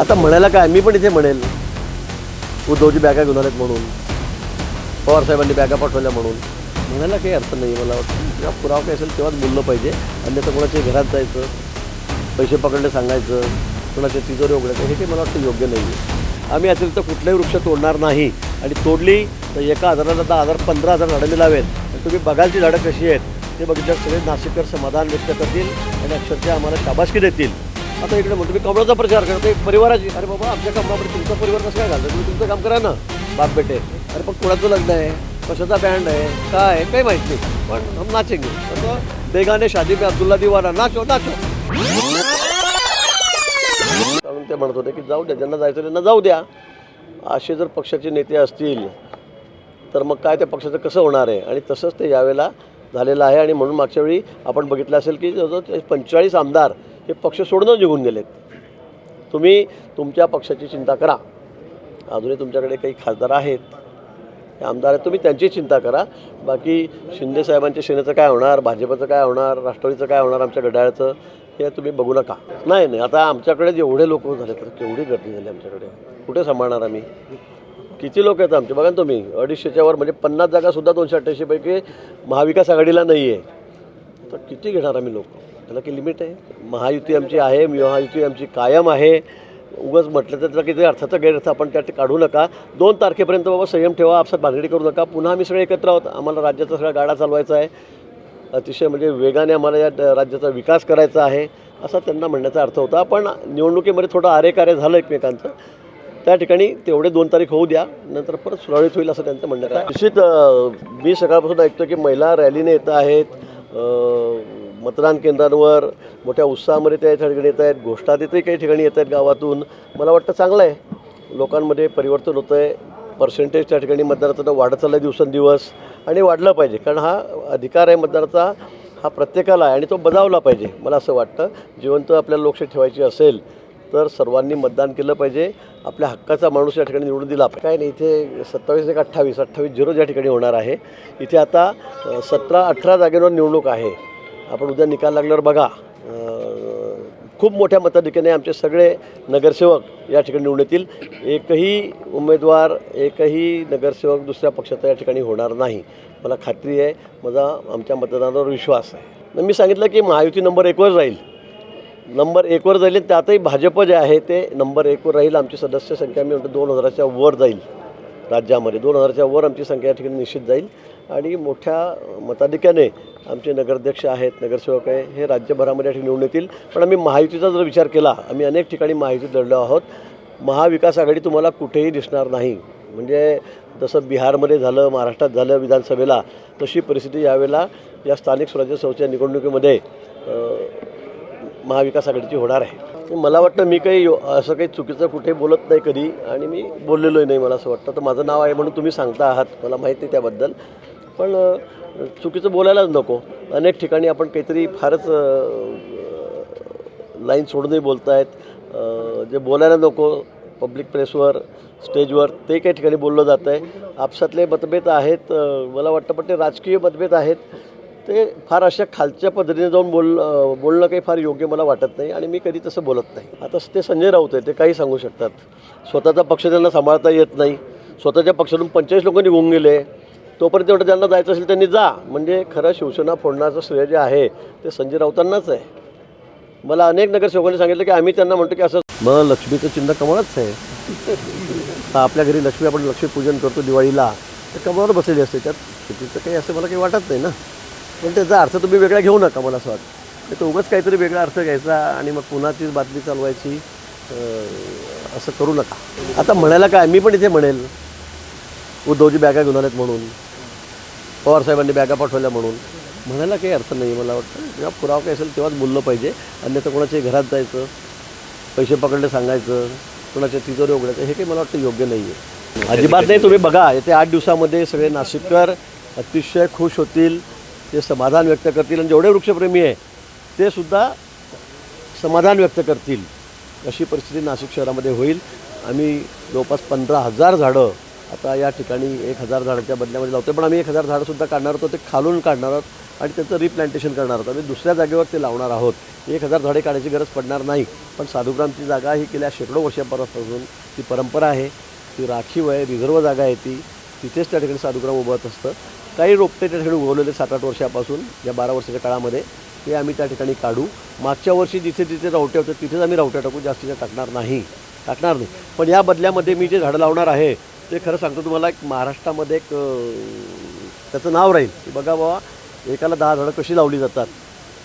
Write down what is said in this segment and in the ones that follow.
आता म्हणायला काय? मी पण इथे म्हणेल. उद्धवची बॅगा घेऊन आलेत म्हणून. पवारसाहेबांनी बॅगा पाठवल्या म्हणून. म्हणायला काही अर्थ नाही मला. वाटतं जेव्हा पुरावा काय असेल तेव्हाच बोललं पाहिजे. अन्यथा कोणाच्या घरात जायचं पैसे पकडले सांगायचं कोणाच्या तिजोरी उघडायचं हे काही मला वाटतं योग्य नाही आहे आम्ही अतिरिक्त कुठलाही वृक्ष तोडणार नाही. आणि तोडली तर एका हजाराला दहा हजार पंधरा हजार झाडं मी लावेल आणि तुम्ही बघाल ती झाडं कशी आहेत. ते बघितल्यावर सगळे नाशिककर समाधान व्यक्त करतील आणि अक्षरशः आम्हाला शाबासकी देतील. आता इकडे म्हणतो मी कमळाचा प्रचार करतो एक परिवाराची. अरे बाबा आमच्या कामामध्ये तुमचा परिवार कसं काय घालतो तुम्ही तुमचं काम करा ना. बाप बेटे. अरे पण कुणाचं लग्न आहे? कशाचा बँड आहे? काय आहे? काही माहीत नाही. पण हम नाचेंगे. तर बेगाने शादी पे अब्दुल्ला दिवाना. नाचो नाचो. म्हणून ते म्हणत होते की जाऊ द्या ज्यांना जायचं त्यांना जाऊ द्या. असे जर पक्षाचे नेते असतील तर मग काय त्या पक्षाचं कसं होणार आहे? आणि तसंच ते यावेळेला झालेलं आहे. आणि म्हणून मागच्या वेळी आपण बघितलं असेल की जवळजवळ पंचेचाळीस आमदार हे पक्ष सोडणं निघून गेलेत. तुम्ही तुमच्या पक्षाची चिंता करा. अजूनही तुमच्याकडे काही खासदार आहेत. हे आमदार आहेत तुम्ही त्यांची चिंता करा. बाकी शिंदे साहेबांच्या सेनेचं काय होणार भाजपचं काय होणार राष्ट्रवादीचं काय होणार आमच्या घड्याळाचं हे तुम्ही बघू नका. नाही नाही आता आमच्याकडे जेवढे लोक झाले तर केवढी गर्दी झाली आमच्याकडे? कुठे सांभाळणार आम्ही? किती लोक आहेत आमचे? बघा ना तुम्ही अडीचशेच्या वर म्हणजे पन्नास जागासुद्धा दोनशे अठ्ठ्याऐंशीपैकी महाविकास आघाडीला नाही आहे तर किती घेणार आम्ही लोक? त्याला काही लिमिट आहे. महायुती आमची आहे महायुती आमची कायम आहे. उगाच म्हटलं तर त्याला किती अर्थाचा गैरअर्थ आपण त्यात काढू नका. दोन तारखेपर्यंत बाबा संयम ठेवा आपसात भानगडी करू नका. पुन्हा आम्ही सगळे एकत्र आहोत. आम्हाला राज्याचा सगळा गाडा चालवायचा आहे. अतिशय म्हणजे वेगाने आम्हाला या राज्याचा विकास करायचा आहे असा त्यांना म्हणण्याचा अर्थ होता. पण निवडणुकीमध्ये थोडं आरेकार्य झालं एकमेकांचं. त्या ठिकाणी तेवढे दोन तारीख होऊ द्या नंतर परत सुरळीत होईल असं त्यांचं म्हणणं आहे. निश्चित मी सकाळपासून ऐकतो की महिला रॅलीने येत आहेत. मतदान केंद्रांवर मोठ्या उत्साहामध्ये त्या ठिकाणी येत आहेत. घोषणातीतही काही ठिकाणी येत आहेत गावातून. मला वाटतं चांगलं आहे. लोकांमध्ये परिवर्तन होतं आहे पर्सेंटेज त्या ठिकाणी मतदाराचं वाढत चाललं आहे दिवसेंदिवस. आणि वाढलं पाहिजे. कारण हा अधिकार आहे मतदाराचा हा प्रत्येकाला आहे आणि तो बजावला पाहिजे. मला असं वाटतं. जिवंत आपल्याला लोकशाही ठेवायची असेल तर सर्वांनी मतदान केलं पाहिजे. आपल्या हक्काचा माणूस या ठिकाणी निवडून दिला काय नाही इथे सत्तावीस एक अठ्ठावीस अठ्ठावीस झिरो ज्या ठिकाणी होणार आहे. इथे आता सतरा अठरा जागेवर निवडणूक आहे. आपण उद्या निकाल लागल्यावर बघा. खूप मोठ्या मताधिक्याने आमचे सगळे नगरसेवक या ठिकाणी निवडून येतील. एकही उमेदवार एकही नगरसेवक दुसऱ्या पक्षाचा या ठिकाणी होणार नाही. मला खात्री आहे माझा आमच्या मतदानावर विश्वास आहे. मग मी सांगितलं की महायुती नंबर एकवर राहील नंबर एकवर जाईल आणि त्यातही भाजप जे आहे ते नंबर एकवर राहील. आमची सदस्य संख्या मी म्हणतो दोन हजाराच्या वर जाईल. राज्यामध्ये. दोन हजारच्या वर आमची संख्या या ठिकाणी निश्चित जाईल. आणि मोठ्या मताधिक्याने आमचे नगराध्यक्ष आहेत नगरसेवक आहे हे राज्यभरामध्ये या ठिकाणी निवडून येतील. पण आम्ही महायुतीचा जर विचार केला आम्ही अनेक ठिकाणी महायुतीत लढलो आहोत. महाविकास आघाडी तुम्हाला कुठेही दिसणार नाही. म्हणजे जसं बिहारमध्ये झालं महाराष्ट्रात झालं विधानसभेला तशी परिस्थिती यावेळेला या स्थानिक स्वराज्य संस्थेच्या निवडणुकीमध्ये महाविकास आघाडीची होणार आहे. मला वाटतं मी काही यो- असं काही चुकीचं कुठे बोलत नाही कधी आणि मी बोललेलोही नाही मला असं वाटतं. तर माझं नाव आहे म्हणून तुम्ही सांगता आहात. मला माहिती आहे त्याबद्दल. पण चुकीचं बोलायलाच नको. अनेक ठिकाणी आपण काहीतरी फारच लाईन सोडूनही बोलत आहेत जे बोलायला नको पब्लिक प्रेसवर स्टेजवर ते काही ठिकाणी बोललं जातं आहे आपसातले मतभेद आहेत मला वाटतं पण ते राजकीय मतभेद आहेत. ते फार अशा खालच्या पद्धतीने जाऊन बोल बोलणं काही फार योग्य मला वाटत नाही आणि मी कधी तसं बोलत नाही. आता ते संजय राऊत आहे ते काही सांगू शकतात. स्वतःचा पक्ष त्यांना सांभाळता येत नाही. स्वतःच्या पक्षातून पंचेचाळीस लोक निघून गेले. तोपर्यंत एवढं ज्यांना जायचं असेल त्यांनी जा. म्हणजे खरं शिवसेना फोडण्याचं श्रेय जे आहे ते संजय राऊतांनाच आहे. मला अनेक नगरसेवकांनी सांगितलं की आम्ही त्यांना म्हणतो की असं मग लक्ष्मीचं चिन्ह कमळच आहे. आपल्या घरी लक्ष्मी आपण लक्ष्मीपूजन करतो दिवाळीला. तर कमळावर बसलेली असते. त्यात चुकीचं काही असं मला काही वाटत नाही ना. पण त्याचा अर्थ तुम्ही वेगळा घेऊ नका मला असं वाटतं. तर उगाच काहीतरी वेगळा अर्थ घ्यायचा आणि मग पुन्हा तीच बातमी चालवायची असं करू नका. आता म्हणायला काय मी पण इथे म्हणेल. उद्धवची बॅगा घेऊन आलेत म्हणून. पवारसाहेबांनी बॅगा पाठवल्या म्हणून. म्हणायला काही अर्थ नाही मला वाटतं. जेव्हा पुरावा काही असेल तेव्हाच बोललं पाहिजे. अन्यथा कोणाच्या घरात जायचं पैसे पकडले सांगायचं कोणाच्या तिजोरी उघडायचं हे काही मला वाटतं योग्य नाही आहे अजिबात नाही तुम्ही बघा येत्या आठ दिवसामध्ये सगळे नाशिककर अतिशय खुश होतील. ते समाधान व्यक्त करतील आणि जेवढे वृक्षप्रेमी आहे ते सुद्धा समाधान व्यक्त करतील. अशी परिस्थिती नाशिक शहरामध्ये होईल. आम्ही जवळपास पंधरा हजार झाडं आता या ठिकाणी एक हजार झाडाच्या बदल्यामध्ये लावतो पण आम्ही एक हजार झाडंसुद्धा काढणार होतो ते खालून काढणार आहोत आणि त्याचं रिप्लांटेशन करणार आहोत. आम्ही दुसऱ्या जागेवर ते लावणार आहोत. एक हजार झाडे काढायची गरज पडणार नाही पण साधुग्रामची जागा ही गेल्या शेकडो वर्षापासून ती परंपरा आहे. ती राखीव आहे रिझर्व जागा आहे ती. तिथेच त्या ठिकाणी साधुग्राम उभत असतं. काही रोपटे त्या ठिकाणी उगवलेले सात आठ वर्षापासून या बारा वर्षाच्या काळामध्ये ते आम्ही त्या ठिकाणी काढू. मागच्या वर्षी जिथे जिथे रावटे होते तिथेच आम्ही रावट्या टाकू जास्तीच्या टाकणार नाही. टाकणार नाही. पण या बदल्यामध्ये मी जे झाडं लावणार आहे ते खरं सांगतो तुम्हाला एक महाराष्ट्रामध्ये एक त्याचं नाव राहील. की बघा बाबा एकाला दहा झाडं कशी लावली जातात?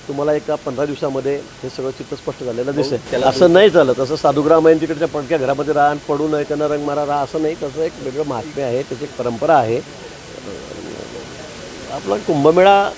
तुम्हाला एका पंधरा दिवसामध्ये हे सगळं चित्र स्पष्ट झालेलं दिसेल. असं नाही झालं तसं साधुग्राम आहे तिकडच्या पडक्या घरामध्ये राहा पडू नये त्यांना रंग मारा राहा. असं नाही तसं एक वेगळं महात्म्य आहे त्याची एक परंपरा आहे. आपला कुंभमेळा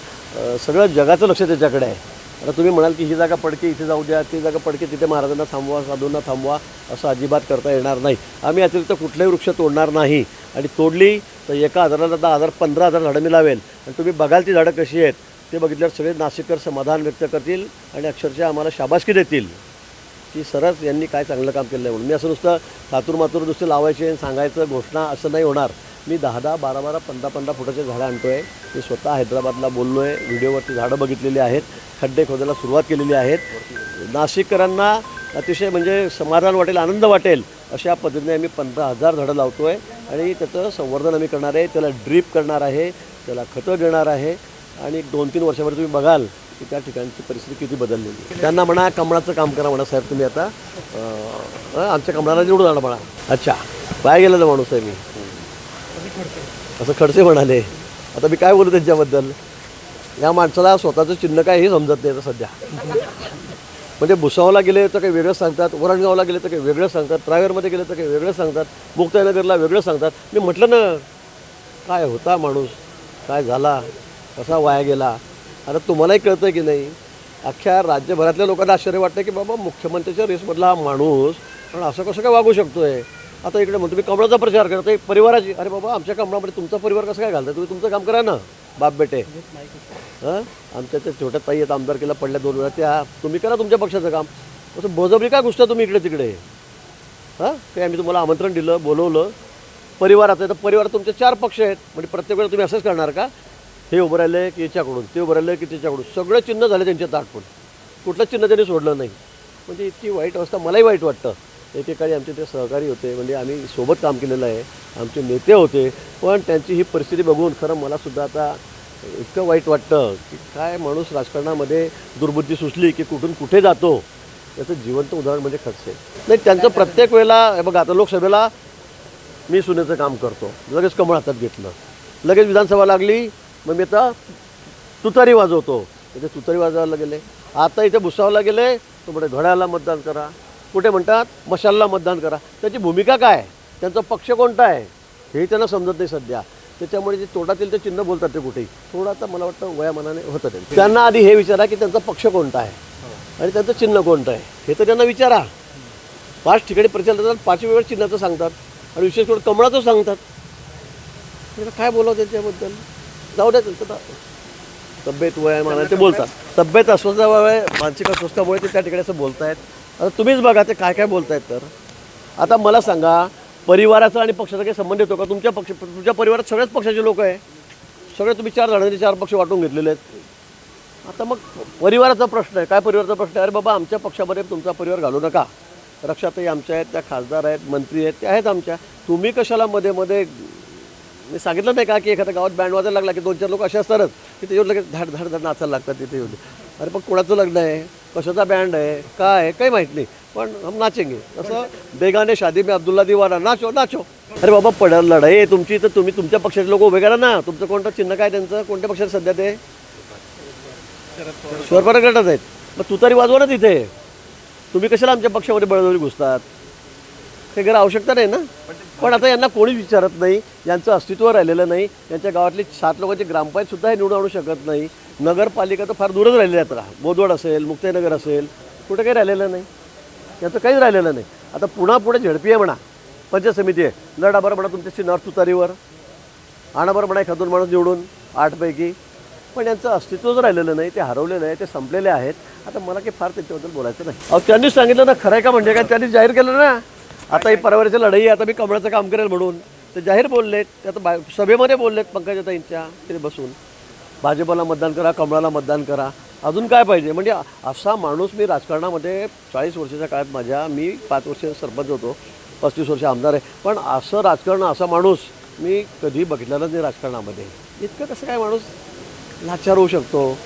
सगळं जगाचं लक्ष त्याच्याकडे आहे. आता तुम्ही म्हणाल की ही जागा पडके इथे जाऊ द्या ती जागा पडके तिथे महाराजांना थांबवा साधूंना थांबवा असं अजिबात करता येणार नाही. आम्ही अतिरिक्त कुठलेही वृक्ष तोडणार नाही. आणि तोडली तर एका हजाराला दहा हजार पंधरा हजार झाडं मी लावेल आणि तुम्ही बघाल ती झाडं कशी आहेत. ते बघितल्यावर सगळे नाशिककर समाधान व्यक्त करतील आणि अक्षरशः आम्हाला शाबासकी देतील. की सरस यांनी काय चांगलं काम केलं आहे म्हणून. मी असं नुसतं थातूर मातूर नुसतं लावायचे आणि सांगायचं घोषणा असं नाही होणार. मी दहा दहा बारा बारा पंधरा पंधरा फुटाचे झाडं आणतो आहे मी स्वतः हैदराबादला बोललो आहे व्हिडिओवरती झाडं बघितलेली आहेत. खड्डे खोदायला सुरुवात केलेली आहेत. नाशिककरांना अतिशय म्हणजे समाधान वाटेल आनंद वाटेल अशा पद्धतीने आम्ही पंधरा हजार झाडं लावतो आहे आणि त्याचं संवर्धन आम्ही करणार आहे. त्याला ड्रीप करणार आहे. त्याला खतं देणार आहे. आणि दोन तीन वर्षावर तुम्ही बघाल की त्या ठिकाणची परिस्थिती किती बदललेली आहे. त्यांना म्हणा कमळाचं काम करा म्हणा साहेब तुम्ही आता. आमच्या कमळाला निवडून आणा म्हणा. अच्छा. काय गेलेला माणूस आहे मी. असं खडसे म्हणाले. आता मी काय बोलू त्यांच्याबद्दल? या माणसाला स्वतःचं चिन्ह काय हे समजत नाही आता सध्या. म्हणजे भुसावला गेले तर काही वेगळं सांगतात वरणगावला गेले तर काही वेगळं सांगतात ट्रॅव्हरमध्ये गेले तर काही वेगळं सांगतात मुक्ताईनगरला वेगळं सांगतात. मी म्हटलं ना काय होता माणूस? काय झाला? कसा वाया गेला? आता तुम्हालाही कळतं की नाही अख्ख्या राज्यभरातल्या लोकांना आश्चर्य वाटतं की बाबा मुख्यमंत्र्याच्या रेसमधला हा माणूस पण असं कसं काय वागू शकतो आहे आता इकडे म्हणतो मी कमळाचा प्रचार करतो एक परिवाराची. अरे बाबा आमच्या कमळामध्ये तुमचा परिवार कसं काय घालता तुम्ही तुमचं काम करा ना बाप बेटे. हां? आमच्या त्या छोट्या ताई आहेत आमदारकीला पडल्या दोन वेळा. त्या तुम्ही करा तुमच्या पक्षाचं काम. असं बजबरी का घुसता तुम्ही इकडे तिकडे? हां? काही आम्ही तुम्हाला आमंत्रण दिलं बोलवलं. परिवाराचं आहे तर परिवारात तुमचे चार पक्ष आहेत. म्हणजे प्रत्येक वेळेला तुम्ही असंच करणार का? हे उभं राहिले की याच्याकडून ते उभं राहिले की त्याच्याकडून. सगळं चिन्ह झाले त्यांच्या ताटपून कुठलं चिन्ह त्यांनी सोडलं नाही. म्हणजे इतकी वाईट अवस्था मलाही वाईट वाटतं. एकेकाळी आमचे ते सहकारी होते म्हणजे आम्ही सोबत काम केलेलं आहे आमचे नेते होते पण त्यांची ही परिस्थिती बघून खरं मलासुद्धा आता इतकं वाईट वाटतं की काय माणूस राजकारणामध्ये दुर्बुद्धी सुचली की कुठून कुठे जातो याचं जिवंत उदाहरण म्हणजे खडसे. नाही त्यांचं प्रत्येक वेळेला बघा आता लोकसभेला मी सुनेचं काम करतो लगेच कमळ हातात घेतलं. लगेच विधानसभा लागली मग मी आता तुतारी वाजवतो. इथे तुतारी वाजवायला गेले. आता इथे भुसावला गेले तो म्हणजे घड्याला मतदान करा. कुठे म्हणतात? मशालला मतदान करा. त्याची भूमिका काय? त्यांचा पक्ष कोणता आहे? हे त्यांना समजत नाही सध्या. त्याच्यामुळे जे तोंडातील ते चिन्ह बोलतात ते कुठेही थोडं आता मला वाटतं वयामानाने होतं ते. त्यांना आधी हे विचारा की त्यांचा पक्ष कोणता आहे? आणि त्यांचं चिन्ह कोणतं आहे? हे तर त्यांना विचारा. पाच ठिकाणी प्रचार देतात पाच वेळ चिन्हाचं सांगतात. आणि विशेष करून कमळाचं सांगतात. त्याला काय बोलावं त्यांच्याबद्दल? जाऊ द्या त्यांचं तब्येत वयामानाने ते बोलतात. तब्येत अस्वस्थ मानसिक अस्वस्थामुळे ते त्या ठिकाणी असं बोलतायत. आता तुम्हीच बघा ते काय काय बोलतायत तर. आता मला सांगा परिवाराचा आणि पक्षाचा काही संबंध येतो का? तुमच्या पक्ष तुमच्या परिवारात सगळ्याच पक्षाचे लोक आहे. सगळे तुम्ही चार जणांचे चार पक्ष वाटून घेतलेले आहेत. आता मग परिवाराचा प्रश्न आहे. काय परिवाराचा प्रश्न आहे? अरे बाबा आमच्या पक्षामध्ये तुमचा परिवार घालू नका. रक्षाताई आमच्या आहेत त्या खासदार आहेत मंत्री आहेत त्या आहेत आमच्या. तुम्ही कशाला मध्ये मध्ये मी सांगितलं नाही का की एखाद्या गावात बँड वाजायला लागला की दोन चार लोक असे असतातच. की त्याच्यावर लगेच धाड धाड धाड नाचायला लागतात तिथे येऊन. अरे पण कोणाचं लग्न आहे? कशाचा बँड आहे? काय आहे? काही माहीत नाही. पण हम नाचेंगे. तसं बेगाने शादी में अब्दुल्ला दिवाना नाचो नाचो. अरे बाबा पडल लढाई आहे तुमची तर तुम्ही तुमच्या पक्षाचे लोक उभे करा ना. तुमचं कोणतं चिन्ह काय त्यांचं? कोणत्या पक्षात सध्या ते? शोरपारा गटात आहेत. मग तू तरी वाजवा ना तिथे. तुम्ही कशाला आमच्या पक्षामध्ये बळजबरी घुसतात? हे घर आवश्यकता नाही ना? पण आता यांना कोणी विचारत नाही? यांचं अस्तित्व राहिलेलं नाही. यांच्या गावातली सात लोकांची ग्रामपंचायतसुद्धा हे निवडून आणू शकत नाही. नगरपालिका तर फार दूरच राहिलेली यात्रा बोदवड असेल मुक्ताईनगर असेल कुठं काही राहिलेलं नाही. याचं काहीच राहिलेलं नाही. आता पुन्हा पुढे झडपी आहे म्हणा पंचायत समिती आहे. लढा बरं म्हणा तुमच्याशी नॉर्थ तुतारीवर आणा म्हणा एखादून माणूस निवडून आठपैकी. पण यांचं अस्तित्वच राहिलेलं नाही ते हरवलेलं आहे ते संपलेले आहेत. आता मला काही फार त्याच्याबद्दल बोलायचं नाही. अहो त्यांनीच सांगितलं ना खरं आहे का म्हणजे काय? त्यांनी जाहीर केलं ना. आता ही परवारीची लढाई आता मी कमळाचं काम करेल म्हणून. ते जाहीर बोललेत ते आता बाय सभेमध्ये बोललेत पंकजाताईंच्या तिथे बसून. भाजपला मतदान करा कमळाला मतदान करा. अजून काय पाहिजे? म्हणजे असा माणूस मी राजकारणामध्ये चाळीस वर्षाच्या काळात माझ्या मी पाच वर्ष सरपंच होतो पस्तीस वर्ष आमदार आहे. पण असं राजकारण असा माणूस मी कधी बघितलेला नाही राजकारणामध्ये. इतकं कसं काय माणूस लाचार होऊ शकतो?